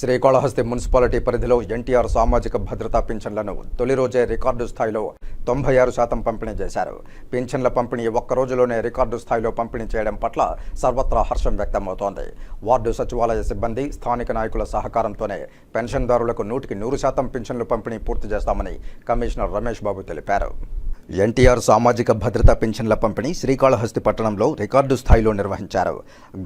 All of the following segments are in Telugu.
శ్రీకాళహస్తి మున్సిపాలిటీ పరిధిలో ఎన్టీఆర్ సామాజిక భద్రతా పింఛన్లను తొలి రోజే రికార్డు స్థాయిలో తొంభై ఆరు శాతం పంపిణీ చేశారు. పింఛన్ల పంపిణీ ఒక్క రోజులోనే రికార్డు స్థాయిలో పంపిణీ చేయడం పట్ల సర్వత్రా హర్షం వ్యక్తమవుతోంది. వార్డు సచివాలయ సిబ్బంది స్థానిక నాయకుల సహకారంతోనే పెన్షన్దారులకు నూటికి నూరు శాతం పింఛన్లు పంపిణీ పూర్తి చేస్తామని కమిషనర్ రమేష్ బాబు తెలిపారు. ఎన్టీఆర్ సామాజిక భద్రతా పింఛన్ల పంపిణీ శ్రీకాళహస్తి పట్టణంలో రికార్డు స్థాయిలో నిర్వహించారు.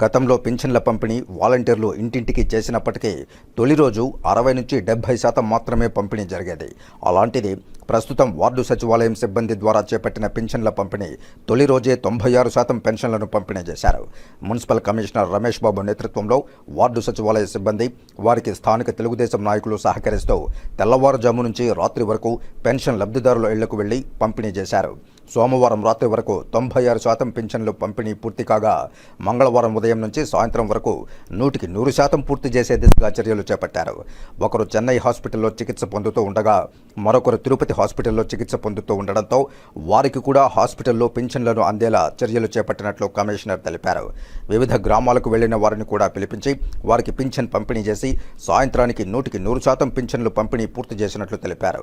గతంలో పింఛన్ల పంపిణీ వాలంటీర్లు ఇంటింటికి చేసినప్పటికీ తొలి రోజు అరవై నుంచి డెబ్బై శాతం మాత్రమే పంపిణీ జరిగేది. అలాంటిది ప్రస్తుతం వార్డు సచివాలయం సిబ్బంది ద్వారా చేపట్టిన పింఛన్ల పంపిణీ తొలి రోజే తొంభై ఆరు శాతం పెన్షన్లను పంపిణీ చేశారు. మున్సిపల్ కమిషనర్ రమేష్ బాబు నేతృత్వంలో వార్డు సచివాలయ సిబ్బంది వారికి స్థానిక తెలుగుదేశం నాయకులు సహకరిస్తూ తెల్లవారుజాము నుంచి రాత్రి వరకు పెన్షన్ లబ్ధిదారుల ఇళ్ళకు వెళ్ళి పంపిణీ చేశారు. సోమవారం రాత్రి వరకు తొంభై ఆరు శాతం పింఛన్లు పంపిణీ పూర్తి కాగా మంగళవారం ఉదయం నుంచి సాయంత్రం వరకు నూటికి నూరు శాతం పూర్తి చేసే దిశగా చర్యలు చేపట్టారు. ఒకరు చెన్నై హాస్పిటల్లో చికిత్స పొందుతూ ఉండగా మరొకరు తిరుపతి హాస్పిటల్లో చికిత్స పొందుతూ ఉండడంతో వారికి కూడా హాస్పిటల్లో పింఛన్లను అందేలా చర్యలు చేపట్టినట్లు కమిషనర్ తెలిపారు. వివిధ గ్రామాలకు వెళ్ళిన వారిని కూడా పిలిపించి వారికి పింఛన్ పంపిణీ చేసి సాయంత్రానికి నూటికి నూరు శాతం పింఛన్లు పంపిణీ పూర్తి చేసినట్లు తెలిపారు.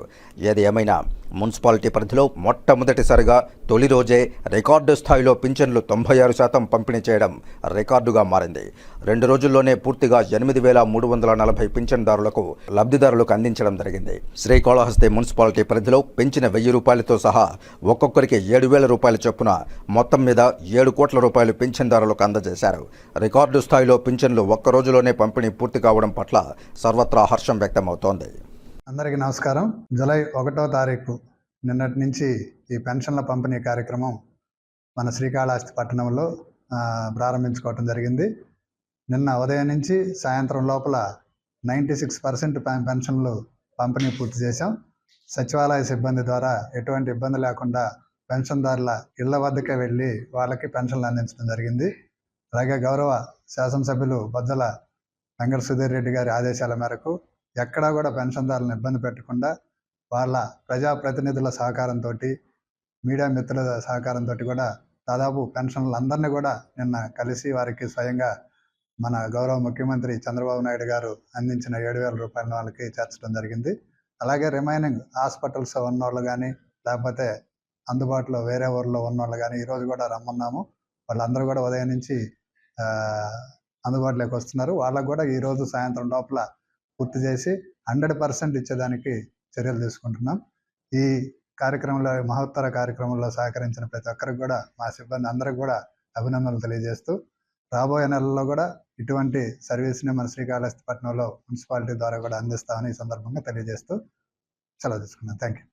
ఏది ఏమైనా మున్సిపాలిటీ పరిధిలో మొట్టమొదటిసారిగా తొలి రోజే రికార్డు స్థాయిలో పింఛన్లు తొంభై ఆరు శాతం పంపిణీ చేయడం రికార్డుగా మారింది. రెండు రోజుల్లోనే పూర్తిగా ఎనిమిది వేల మూడు వందల నలభై పింఛన్దారులకు లబ్ధిదారులకు అందించడం జరిగింది. శ్రీకాళహస్తి మున్సిపాలిటీ పరిధిలో పెంచిన వెయ్యి రూపాయలతో సహా ఒక్కొక్కరికి ఏడు వేల రూపాయల చొప్పున మొత్తం మీద ఏడు కోట్ల రూపాయలు పింఛన్దారులకు అందజేశారు. రికార్డు స్థాయిలో పింఛన్లు ఒక్క రోజులోనే పంపిణీ పూర్తి కావడం పట్ల సర్వత్రా హర్షం వ్యక్తమవుతోంది. అందరికీ నమస్కారం. జూలై ఒకటో తారీఖు నిన్నటి నుంచి ఈ పెన్షన్ల పంపిణీ కార్యక్రమం మన శ్రీకాళహస్తి పట్టణంలో ప్రారంభించుకోవటం జరిగింది. నిన్న ఉదయం నుంచి సాయంత్రం లోపల నైంటీ సిక్స్ పర్సెంట్ పెన్షన్లు పంపిణీ పూర్తి చేశాం. సచివాలయ సిబ్బంది ద్వారా ఎటువంటి ఇబ్బంది లేకుండా పెన్షన్దారుల ఇళ్ళ వద్దకే వెళ్ళి వాళ్ళకి పెన్షన్లు అందించడం జరిగింది. అలాగే గౌరవ శాసనసభ్యులు బద్దల వెంకట సుధీర్ రెడ్డి గారి ఆదేశాల మేరకు ఎక్కడా కూడా పెన్షన్దారులను ఇబ్బంది పెట్టకుండా వాళ్ళ ప్రజాప్రతినిధుల సహకారంతో మీడియా మిత్రుల సహకారంతో కూడా దాదాపు పెన్షన్లు అందరినీ కూడా నిన్న కలిసి వారికి స్వయంగా మన గౌరవ ముఖ్యమంత్రి చంద్రబాబు నాయుడు గారు అందించిన ఏడు వేల రూపాయల వాళ్ళకి చేర్చడం జరిగింది. అలాగే రిమైనింగ్ హాస్పిటల్స్ ఉన్నోళ్ళు కానీ లేకపోతే అందుబాటులో వేరే ఊర్లో ఉన్నోళ్ళు కానీ ఈరోజు కూడా రమ్మన్నాము. వాళ్ళందరూ కూడా ఉదయం నుంచి అందుబాటులోకి వస్తున్నారు. వాళ్ళకు కూడా ఈరోజు సాయంత్రం లోపల పూర్తి చేసి హండ్రెడ్ పర్సెంట్ ఇచ్చేదానికి చర్యలు తీసుకుంటున్నాం. ఈ కార్యక్రమంలో మహోత్తర కార్యక్రమంలో సహకరించిన ప్రతి ఒక్కరికి కూడా మా సిబ్బంది అందరికి కూడా అభినందనలు తెలియజేస్తూ రాబోయే నెలల్లో కూడా ఇటువంటి సర్వీస్ని మన శ్రీకాళహస్తిపట్నంలో మున్సిపాలిటీ ద్వారా కూడా అందిస్తామని ఈ సందర్భంగా తెలియజేస్తూ సెలవు తీసుకున్నాను థ్యాంక్ యూ